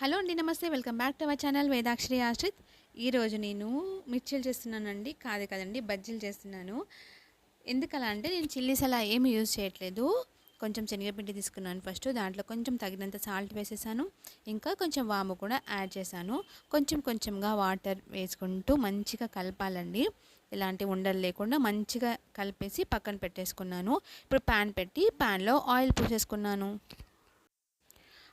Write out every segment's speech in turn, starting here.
Hello అండి నమస్తే. Welcome back to our channel Vedakshari Ashrith. ఈరోజు నేను మిర్చీలు చేస్తున్నానండి కాదు కదండి బజ్జీలు చేస్తున్నాను. ఎందుకలా అంటే నేను చిల్లీస్ అలా ఏమి యూజ్ చేయట్లేదు. కొంచెం శనగపిండి తీసుకున్నాను ఫస్ట్ దాంట్లో కొంచెం తగినంత సాల్ట్ వేసేసాను. ఇంకా కొంచెం వాము కూడా యాడ్ చేశాను. కొంచెం కొంచెంగా వాటర్ వేసుకుంటూ మంచిగా కలపాలండి. ఇలాంటి ఉండలు లేకుండా మంచిగా కలిపేసి పక్కన పెట్టేసుకున్నాను. ఇప్పుడు ప్యాన్ పెట్టి ప్యాన్లో ఆయిల్ పోసేసుకున్నాను.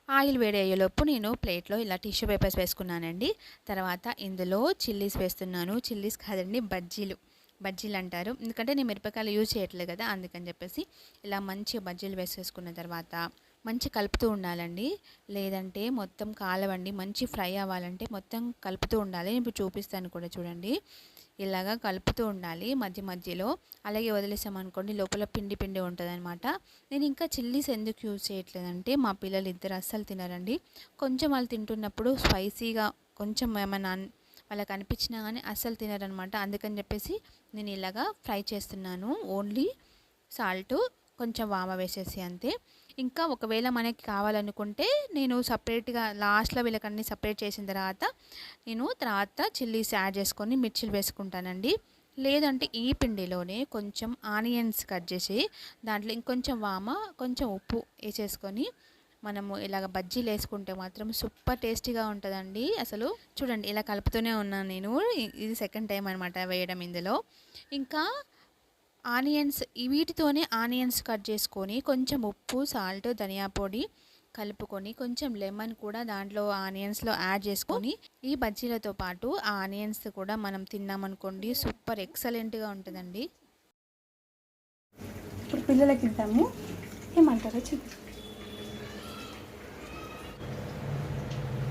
ఆయిల్ వేడి అయ్యేలోపు నేను ప్లేట్లో ఇలా టిష్యూ పేపర్స్ వేసుకున్నానండి. తర్వాత ఇందులో చిల్లీస్ వేస్తున్నాను. చిల్లీస్ కాదండి బజ్జీలు. బజ్జీలు అంటారు. ఎందుకంటే నేను మిరపకాయలు యూజ్ చేయట్లేదు కదా అందుకని చెప్పేసి ఇలా మంచి బజ్జీలు వేసేసుకున్న తర్వాత మంచి కలుపుతూ ఉండాలండి. లేదంటే మొత్తం కాలవండి మంచి ఫ్రై అవ్వాలంటే మొత్తం కలుపుతూ ఉండాలి. నేను ఇప్పుడు చూపిస్తాను కూడా చూడండి. ఇలాగా కలుపుతూ ఉండాలి మధ్య మధ్యలో. అలాగే వదిలేసామనుకోండి లోపల పిండి పిండి ఉంటుంది అనమాట నేను ఇంకా చిల్లీస్ ఎందుకు యూజ్ చేయట్లేదంటే మా పిల్లలు ఇద్దరు అస్సలు తినరండి. కొంచెం వాళ్ళు తింటున్నప్పుడు స్పైసీగా కొంచెం ఏమైనా వాళ్ళకి అనిపించినా కానీ అస్సలు తినరనమాట అందుకని చెప్పేసి నేను ఇలాగా ఫ్రై చేస్తున్నాను. ఓన్లీ సాల్ట్ కొంచెం వామ వేసేసి అంతే. ఇంకా ఒకవేళ మనకి కావాలనుకుంటే నేను సపరేట్గా లాస్ట్లో వీళ్ళకన్నీ సపరేట్ చేసిన తర్వాత నేను తర్వాత చిల్లీస్ యాడ్ చేసుకొని మిర్చిలు వేసుకుంటానండి. లేదంటే ఈ పిండిలోనే కొంచెం ఆనియన్స్ కట్ చేసి దాంట్లో ఇంకొంచెం వామ కొంచెం ఉప్పు వేసేసుకొని మనము ఇలాగ బజ్జీలు వేసుకుంటే మాత్రం సూపర్ టేస్టీగా ఉంటుందండి. అసలు చూడండి ఇలా కలుపుతూనే ఉన్నాను నేను. ఇది సెకండ్ టైం అనమాట వేయడం ఇందులో. ఇంకా ఆనియన్స్ వీటితోనే ఆనియన్స్ కట్ చేసుకొని కొంచెం ఉప్పు సాల్ట్ ధనియా పొడి కలుపుకొని కొంచెం లెమన్ కూడా దాంట్లో ఆనియన్స్లో యాడ్ చేసుకొని ఈ బజ్జీలతో పాటు ఆ ఆనియన్స్ కూడా మనం తిన్నామనుకోండి సూపర్ ఎక్సలెంట్గా ఉంటుందండి. ఇప్పుడు పిల్లలకి ఇద్దాము ఏమంటారో చెప్పు.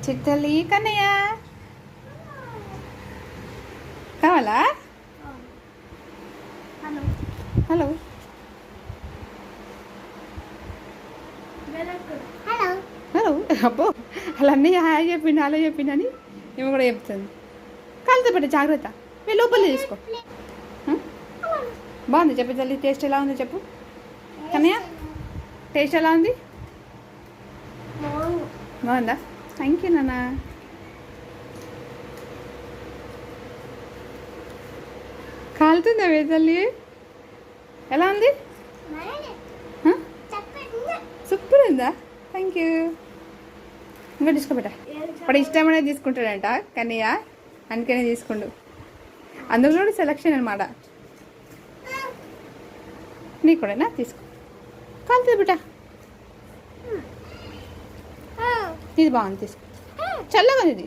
చిట్టలి కన్నయ్య కావాలా? హలో. హలో. అబ్బో. అలా అన్నయ్య హాయ్ చెప్పిండు అలా చెప్పిండని ఏమో కూడా చెప్తుంది. కాలుతో పెట్టు జాగ్రత్త. వెళ్ళి లోపల తీసుకో? బాగుంది చెప్పు తల్లి. టేస్ట్ ఎలా ఉంది చెప్పు. కన్నయ్య టేస్ట్ ఎలా ఉంది? బాగుందా. థ్యాంక్ యూ నాన్న. కాలుతుందా వే తల్లి? ఎలా ఉంది? సూపర్ ఉందా థ్యాంక్ యూ. ఇంకా తీసుకోబెట్ట ఇప్పుడు ఇష్టమైనది తీసుకుంటాడంట కన్నయ్య. అందుకనే తీసుకుండు. అందులో కూడా సెలక్షన్ అనమాట నీ కూడానా? తీసుకో. కాలుతుంది బిడ్డ? ఇది బాగుంది తీసుకో. చల్లగా ఇది.